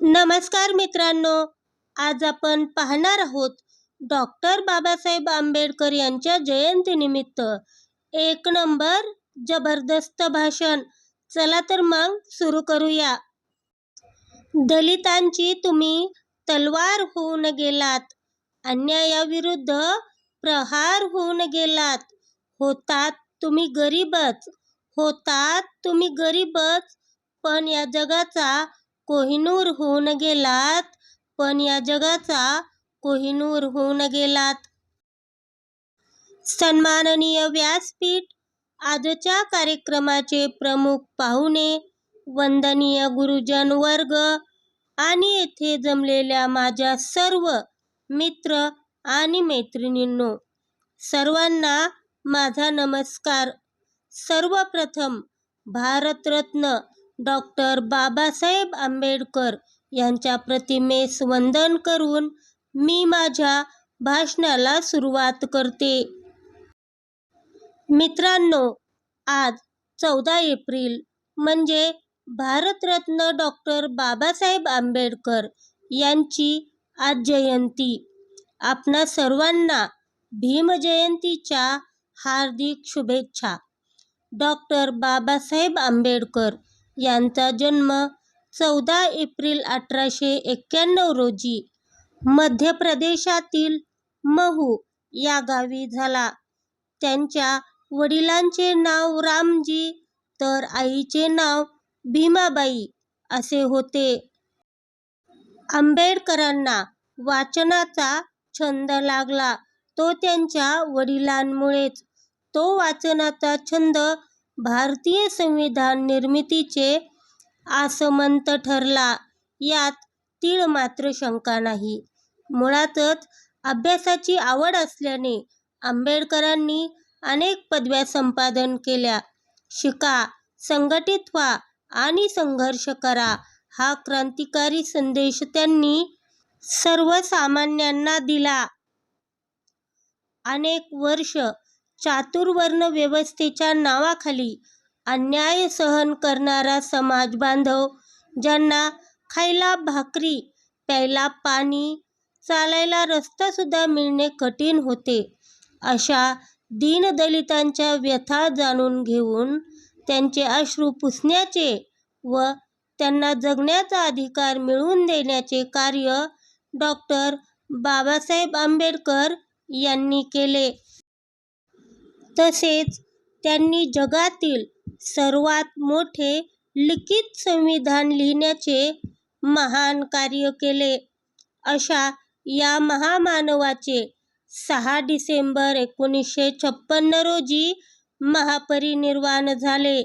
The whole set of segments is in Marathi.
नमस्कार मित्रांनो आज आपण पाहणार आहोत डॉक्टर बाबासाहेब आंबेडकर यांच्या जयंतीनिमित्त. एक नंबर जबरदस्त भाषण. चला तर मग सुरू करूया. दलितांची तुम्ही तलवार होऊन गेलात. अन्यायाविरुद्ध प्रहार होऊन गेलात. होतात तुम्ही गरीबच. होतात तुम्ही गरीबच. पण या जगाचा कोहिनूर होऊन गेलात. पण या जगाचा कोहिनूर होऊन गेलात. सन्माननीय व्यासपीठ आजच्या कार्यक्रमाचे प्रमुख पाहुणे वंदनीय गुरुजन वर्ग आणि येथे जमलेल्या माझ्या सर्व मित्र आणि मैत्रिणींनो सर्वांना माझा नमस्कार. सर्वप्रथम भारतरत्न डॉक्टर बाबासाहेब आंबेडकर यांच्या प्रतिमेस वंदन करून मी माझ्या भाषणाला सुरुवात करते. मित्रांनो आज चौदा एप्रिल म्हणजे भारतरत्न डॉक्टर बाबासाहेब आंबेडकर यांची आज जयंती. आपणा सर्वांना भीमजयंतीच्या हार्दिक शुभेच्छा. डॉक्टर बाबासाहेब आंबेडकर यांचा जन्म चौदा एप्रिल अठराशे एक्क्याण्णव रोजी मध्य प्रदेशातील महू या गावी झाला. त्यांच्या वडिलांचे नाव रामजी तर आईचे नाव भीमाबाई असे होते. आंबेडकरांना वाचनाचा छंद लागला. तो त्यांच्या वडिलांमुळेच तो वाचनाचा छंद भारतीय संविधान निर्मितीचे आसमंत ठरला. यात तीळ मात्र शंका नाही. मुळातच अभ्यासाची आवड असल्याने आंबेडकरांनी अनेक पदव्या संपादन केल्या. शिका संघटित व्हा आणि संघर्ष करा हा क्रांतिकारी संदेश त्यांनी सर्वसामान्यांना दिला. अनेक वर्ष चातुर्वर्ण व्यवस्थेच्या नावाखाली अन्याय सहन करणारा समाज बांधव ज्यांना खायला भाकरी प्यायला पाणी चालायला रस्तासुद्धा मिळणे कठीण होते. अशा दीनदलितांच्या व्यथा जाणून घेऊन त्यांचे अश्रू पुसण्याचे व त्यांना जगण्याचा अधिकार मिळवून देण्याचे कार्य डॉक्टर बाबासाहेब आंबेडकर यांनी केले. तसेच त्यांनी जगातील सर्वात मोठे लिखित संविधान लिहिण्याचे महान कार्य केले. अशा या महामानवाचे सहा डिसेंबर एकोणीसशे छप्पन्न रोजी महापरिनिर्वाण झाले.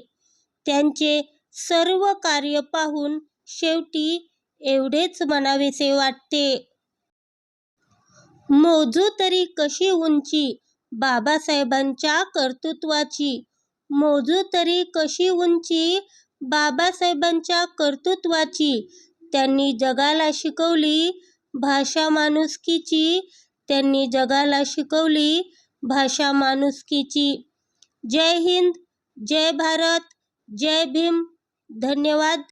त्यांचे सर्व कार्य पाहून शेवटी एवढेच म्हणावेसे वाटते. मोजू तरी कशी उंची बाबासाहेबांच्या कर्तृत्वाची. मोजू तरी कशी उंची बाबासाहेबांच्या कर्तृत्वाची? त्यांनी जगाला शिकवली भाषा माणुसकीची. त्यांनी जगाला शिकवली भाषा माणुसकीची. जय हिंद जय भारत जय भीम. धन्यवाद.